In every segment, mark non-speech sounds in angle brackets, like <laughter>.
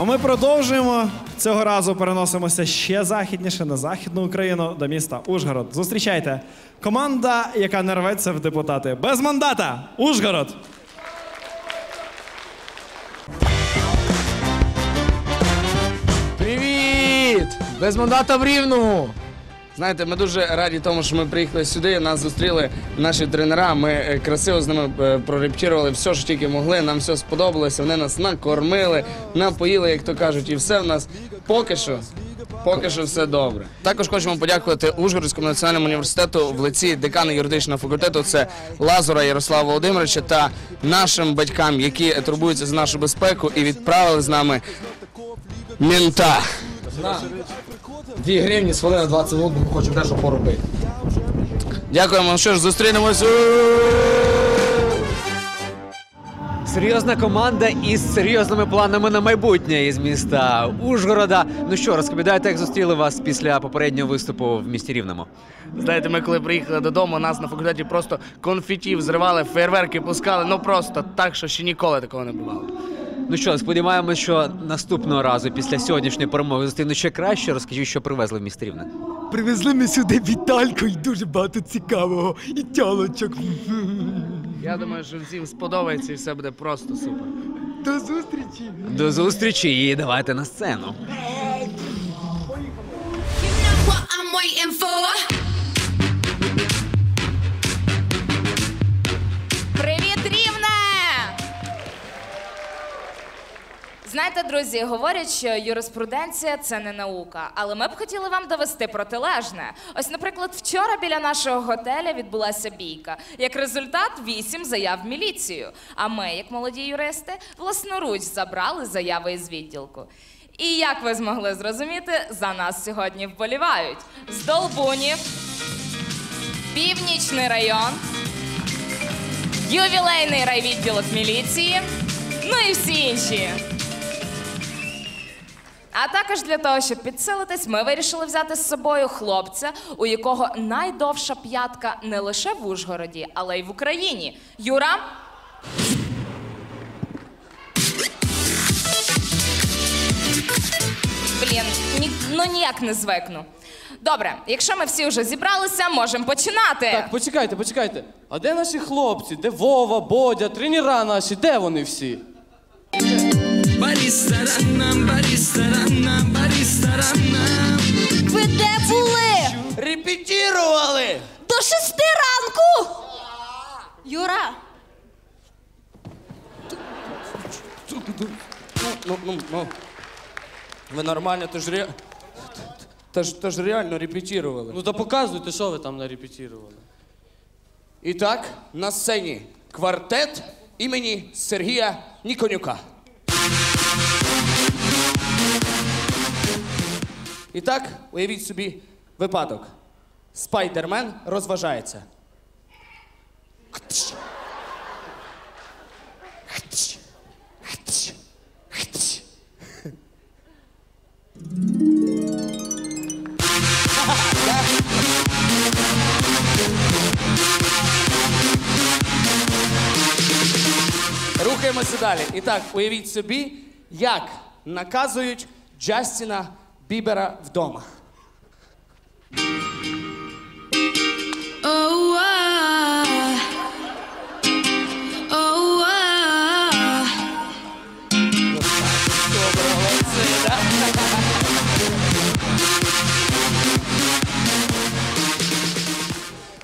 А ми продовжуємо. Цього разу переносимося ще західніше на західну Україну до міста Ужгород. Зустрічайте команда, яка не рветься в депутати. Без мандата! Ужгород! Привіт! Без мандата в рівному. Знаєте, ми дуже раді тому, що ми приїхали сюди. Нас зустріли наші тренера. Ми е, красиво з ними е, прорепетірували все, що тільки могли. Нам все сподобалося. Вони нас накормили, напоїли, як то кажуть, і все в нас поки що. Поки що все добре. Також хочемо подякувати Ужгородському національному університету в лиці декана юридичного факультету. Це Лазура Ярослава Володимировича та нашим батькам, які турбуються за нашу безпеку і відправили з нами мента. Дві гривні з хвилини 20 минут, бо ми хочемо дещо поробити. Дякуємо. Ну Що ж, зустрінемось. Серйозна команда із серйозними планами на майбутнє із міста Ужгорода. Ну що, розповідайте, як зустріли вас після попереднього виступу в місті Рівному? Знаєте, ми коли приїхали додому, нас на факультеті просто конфетів зривали, фейерверки пускали. Ну просто так, що ще ніколи такого не бувало. Ну що, сподіваємося, що наступного разу після сьогоднішньої перемоги зустріну ще краще. Розкажіть, що привезли в місто Рівне. Привезли ми сюди Вітальку і дуже багато цікавого і тялочок. Я думаю, що всім сподобається і все буде просто супер. До зустрічі! До зустрічі і давайте на сцену. You know what I'm waiting for. Знаєте, друзі, говорять, що юриспруденція це не наука, але ми б хотіли вам довести протилежне. Ось, наприклад, вчора біля нашого готеля відбулася бійка. Як результат, вісім заяв в міліцію. А ми, як молоді юристи, власноруч забрали заяви із відділку. І як ви змогли зрозуміти, за нас сьогодні вболівають з Долбунів, Північний район, ювілейний райвідділок міліції, ну і всі інші. А також для того, щоб підсилитись, ми вирішили взяти з собою хлопця, у якого найдовша п'ятка не лише в Ужгороді, але й в Україні. Юра. Блін, ні, ну ніяк не звикну. Добре, якщо ми всі вже зібралися, можемо починати. Так, почекайте, почекайте. А де наші хлопці? Де Вова, Бодя, тренера наші? Де вони всі? Ви де були? Репетірували! До шести ранку. Юра, Ну, ну, ну. Ви нормально, то ж ре... Та ж, та ж реально репетірували. Ну то показуйте, що ви там нарепетірували. І так, на сцені квартет імені Сергія Ніконюка. І так, уявіть собі випадок. Спайдермен розважається. Хтч. Хтч. Хтч. Хтч. Рухаємося далі. І так, уявіть собі, як наказують Джастіна Бібера вдома. oh, oh.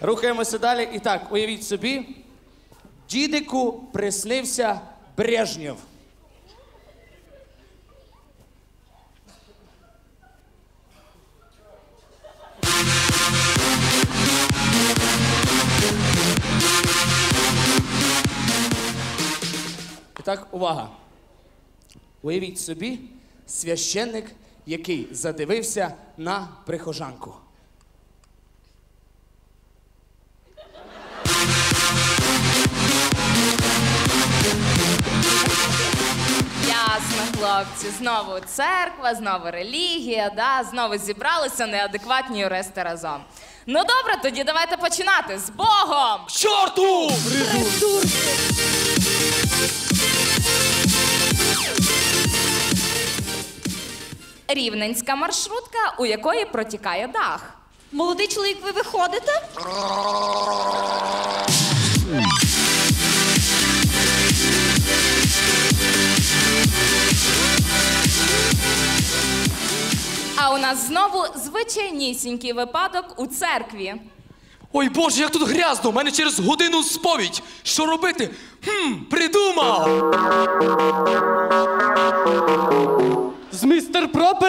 Рухаємося далі. І так, уявіть собі, дідику приснився Брежнєв. І так, увага. Уявіть собі, священник, який задивився на прихожанку. Ясно, хлопці. Знову церква, знову релігія, да? знову зібралися неадекватні юристи разом. Ну добре, тоді давайте починати з Богом! Чорту! Рівненська маршрутка, у якої протікає дах. Молодий чоловік, ви виходите? А у нас знову звичайнісінький випадок у церкві. Ой Боже, як тут грязно! У мене через годину сповідь. Що робити? Хм, придумав!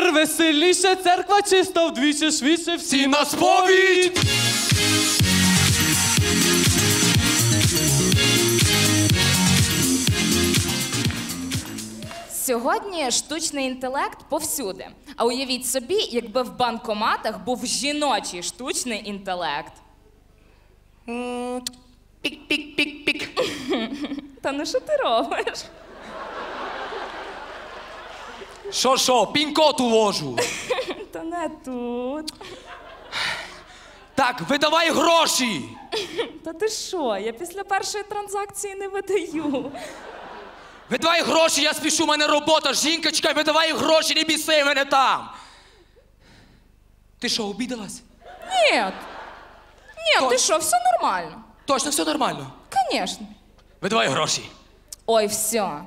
Містер веселіше, церква чиста вдвічі швидше, Всі на сповідь! Сьогодні штучний інтелект повсюди. А уявіть собі, якби в банкоматах був жіночий штучний інтелект. Пік-пік-пік-пік. Та ну що ти робиш? Що, що, пін-код уложу. <laughs> Та не тут. Так, видавай гроші! Та ти що? Я після першої транзакції не видаю. Видавай гроші, я спішу, у мене робота, жінка, чекай, видавай гроші, не біси мене там! Ти що, обідалась? Ні. Ні, ти що, все нормально. Точно, все нормально. Звісно. Видавай гроші. Ой, все.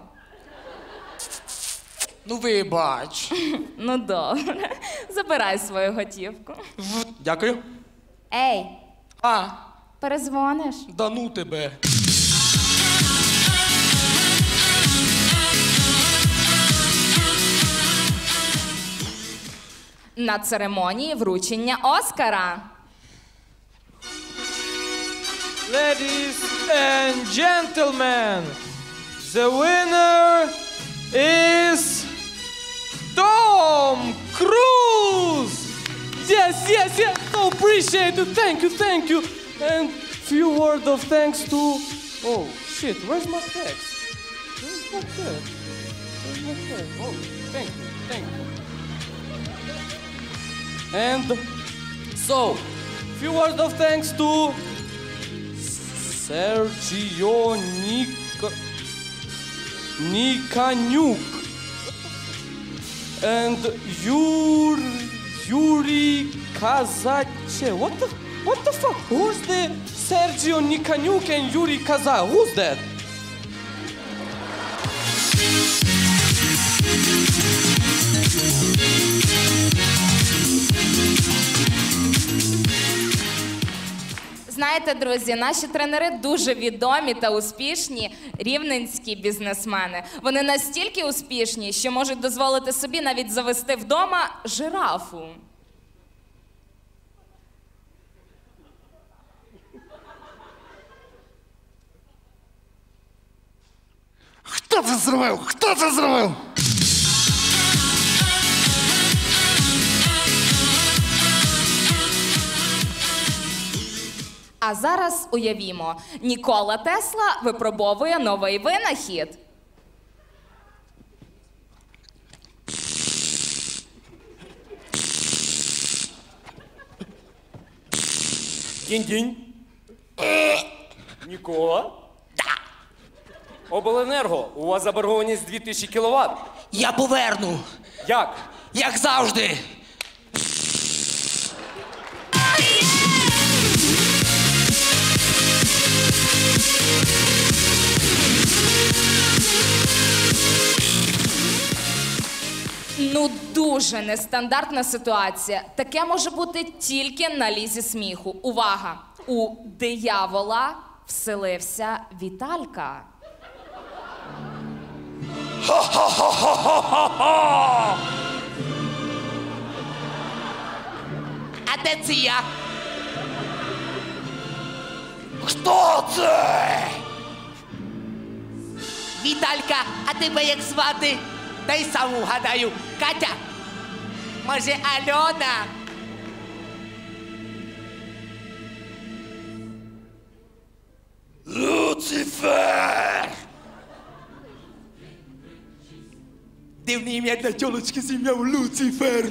Ну вибач. <laughs> Ну добре. Забирай свою готівку. В- Дякую. Ей, А, перезвониш? да ну тебе. На церемонії вручення Оскара. Ladies and gentlemen, the winner is Tom Cruise! Yes, yes, yes, so appreciate it. Thank you, thank you. And few words of thanks to. Oh shit, where's my text? Where's my text? Where's my text? Oh, thank you, thank you. And so, few words of thanks to Sergio Nika... Nikanyuk. And Yur... Yuri Kazache. What the... What the fuck? Who's the Sergio Nikanyuk and Yuri Kaza? Who's that? Знаєте, друзі, наші тренери дуже відомі та успішні рівненські бізнесмени. Вони настільки успішні, що можуть дозволити собі навіть завести вдома жирафу. Хто це зробив? Хто це зробив? А зараз уявімо, Нікола Тесла випробовує новий винахід. Дінь-дінь. Нікола? Обленерго, у вас заборгованість 2000 кВт. Я поверну, Як? як завжди. Ну, дуже нестандартна ситуація. Таке може бути тільки на лізі сміху. Увага! У диявола вселився Віталька. А де це я? Хто це? Віталька, а тебе як звати? Дай сам угадаю. Катя? Може, Альона? Люцифер! Дивне ім'я для тілочки з ім'ям Люцифер.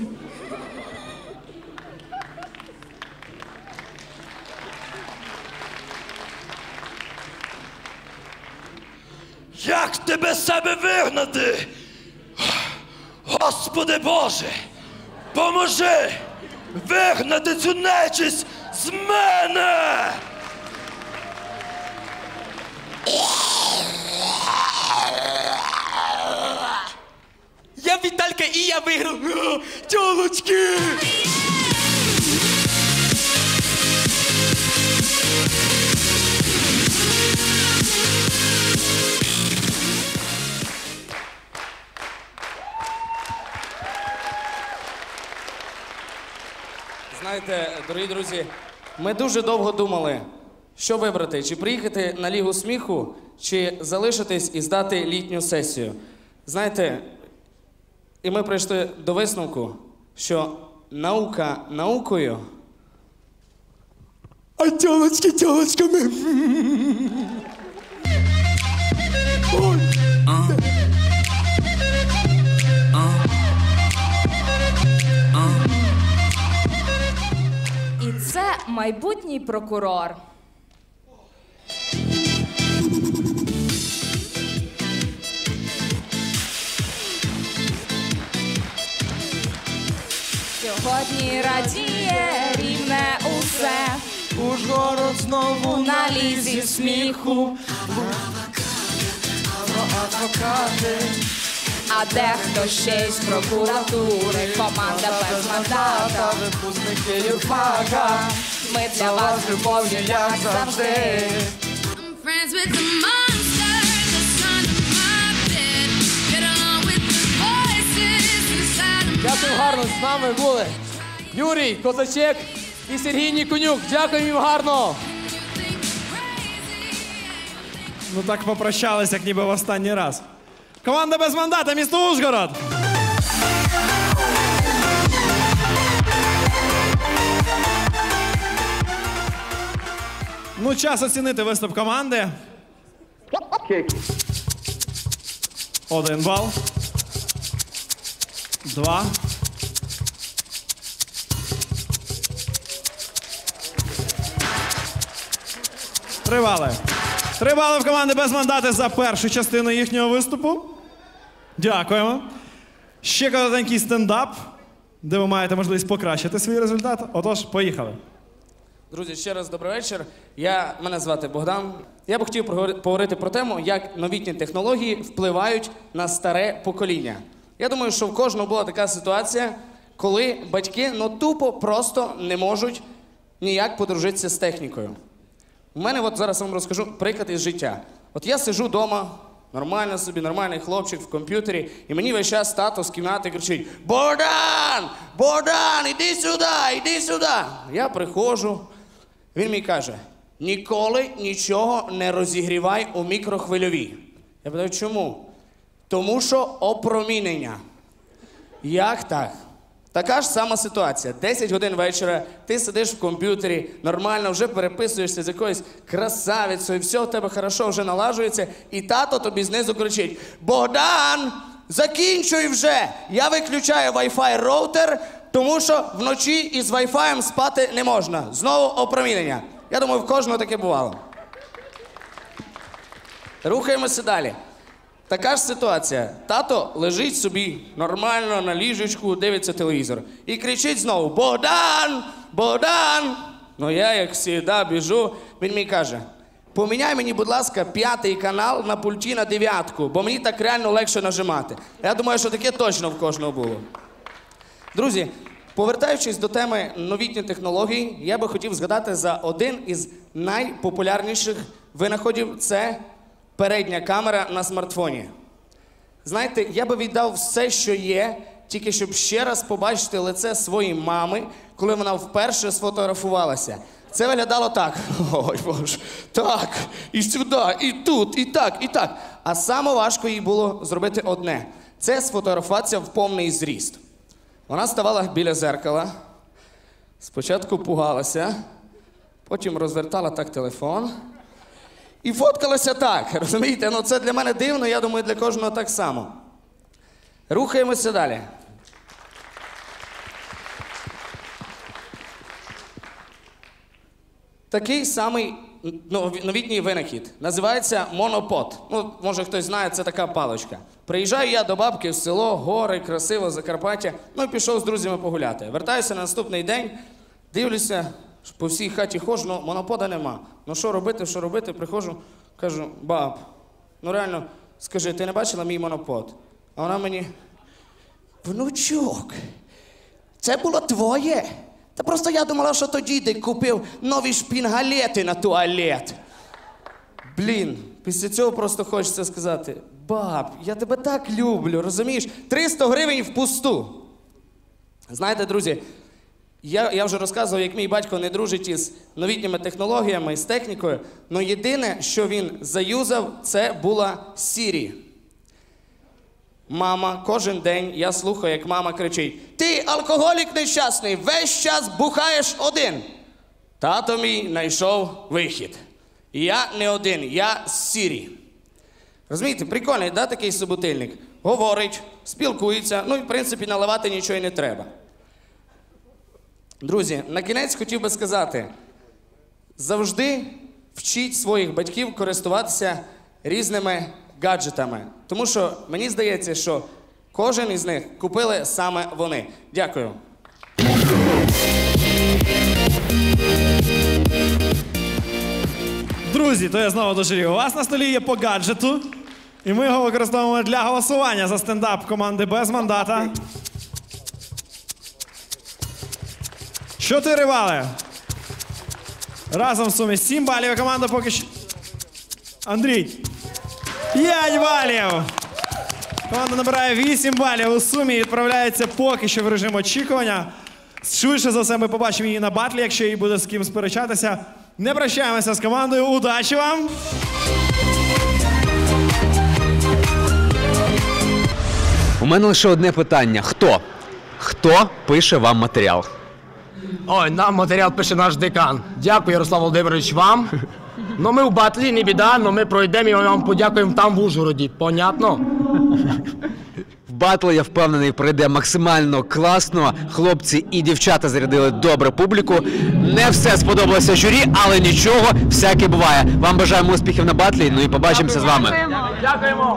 Як тебе себе вигнати? Господи Боже! Поможи! Вигнати цю нечисть з мене! Я Віталька і я виграв. Тьолочки! Знаєте, дорогі друзі, ми дуже довго думали, що вибрати: чи приїхати на Лігу сміху, чи залишитись і здати літню сесію. Знаєте, і ми прийшли до висновку, що наука наукою. А тьолочки тьолочками. І майбутній прокурор. Сьогодні радіє рівне усе. Ужгород знову На лізі сміху, адвокати. а дехто ще й з прокуратури. Команда без мандата. Випускники юрфака. Ми для вас любов'ю, як завжди. Friends with the monster that's under my bed. Get along with the voices inside of my Дякую гарно, з нами були Юрій Козачек і Сергій Ніконюк. Дякую їм гарно. Ну так попрощались, як ніби в останній раз. Команда без мандата, місто Ужгород. Ну, час оцінити виступ команди. Один бал. Два. Три бали. Три бали в команди без мандати за першу частину їхнього виступу. Дякуємо. Ще коротенький стендап, де ви маєте можливість покращити свій результат. Отож, поїхали. Друзі, ще раз добрий вечір. Я, мене звати Богдан. Я б хотів поговорити про тему, як новітні технології впливають на старе покоління. Я думаю, що в кожного була така ситуація, коли батьки ну тупо просто не можуть ніяк подружитися з технікою. У мене от зараз вам розкажу приклад із життя. От я сижу вдома, нормально собі, нормальний хлопчик в комп'ютері, і мені весь час тато з кімнати кричить: Богдан! Богдан, іди сюди, іди сюди. Я приходжу, він мені каже: ніколи нічого не розігрівай у мікрохвильовій. Я питаю, чому? Тому що опромінення. Як так? Така ж сама ситуація. 10 годин вечора, ти сидиш в комп'ютері, нормально вже переписуєшся з якоюсь красавицею, все в тебе хорошо вже налажується, і тато тобі знизу кричить: Богдан, закінчуй вже! Я виключаю Wi-Fi роутер, тому що вночі із Wi-Fi спати не можна. Знову опромінення. Я думаю, в кожного таке бувало. Рухаємося далі. Така ж ситуація. Тато лежить собі нормально на ліжечку, дивиться телевізор. І кричить знову: Богдан! Богдан! Ну я, як завжди, біжу, він мені каже: поміняй мені, будь ласка, п'ятий канал на пульті на дев'ятку, бо мені так реально легше нажимати. Я думаю, що таке точно в кожного було. Друзі, повертаючись до теми новітніх технологій, я би хотів згадати за один із найпопулярніших винаходів це передня камера на смартфоні. Знаєте, я би віддав все, що є, тільки щоб ще раз побачити лице своєї мами, коли вона вперше сфотографувалася. Це виглядало так. <laughs> Ой, Боже, так, і сюди, і тут, і так, і так. А саме важко їй було зробити одне: це сфотографуватися в повний зріст. Вона ставала біля зеркала, спочатку пугалася, потім розвертала так телефон. І фоткалася так. Розумієте? Ну це для мене дивно, я думаю, для кожного так само. Рухаємося далі. Такий самий новітній винахід. Називається монопод. Ну, може хтось знає, це така паличка. Приїжджаю я до бабки в село, гори, красиво, Закарпаття. Ну і пішов з друзями погуляти. Вертаюся на наступний день, дивлюся, по всій хаті ходжу, ну монопода нема. Ну що робити, що робити? Приходжу, кажу, баб, ну реально, скажи, ти не бачила мій монопод? А вона мені. Внучок, це було твоє. Та просто я думала, що то дідик купив нові шпінгалети на туалет. Блін, після цього просто хочеться сказати: баб, я тебе так люблю, розумієш? 300 гривень впусту. Знаєте, друзі, я, я вже розказував, як мій батько не дружить із новітніми технологіями, з технікою. але єдине, що він заюзав, це була Сірі. Мама, кожен день я слухаю, як мама кричить: Ти алкоголік нещасний, весь час бухаєш один. Тато мій знайшов вихід. Я не один, я з Сірі. Розумієте, прикольний, да, такий суботильник? Говорить, спілкується, ну і в принципі наливати нічого й не треба. Друзі, на кінець хотів би сказати: завжди вчіть своїх батьків користуватися різними гаджетами. Тому що мені здається, що кожен із них купили саме вони. Дякую. Друзі, то я знову до журі. У вас на столі є по гаджету, і ми його використовуємо для голосування за стендап команди без мандата. Чотири бали. Разом в сумі 7 балів. Команда поки що. Андрій. 5 балів. Команда набирає 8 балів у сумі і відправляється поки що в режим очікування. Швидше за все, ми побачимо її на батлі, якщо їй буде з ким сперечатися. Не прощаємося з командою. Удачі вам! У мене лише одне питання: хто? Хто пише вам матеріал? Ой, нам матеріал пише наш декан. Дякую, Ярослав Володимирович, вам. <laughs> Ну ми в батлі, не біда, але ми пройдемо і ми вам подякуємо там в Ужгороді. Понятно? В батл, я впевнений, пройде максимально класно. Хлопці і дівчата зарядили добре публіку. Не все сподобалося журі, але нічого, всяке буває. Вам бажаємо успіхів на батлі. Ну і побачимося з вами. Дякуємо.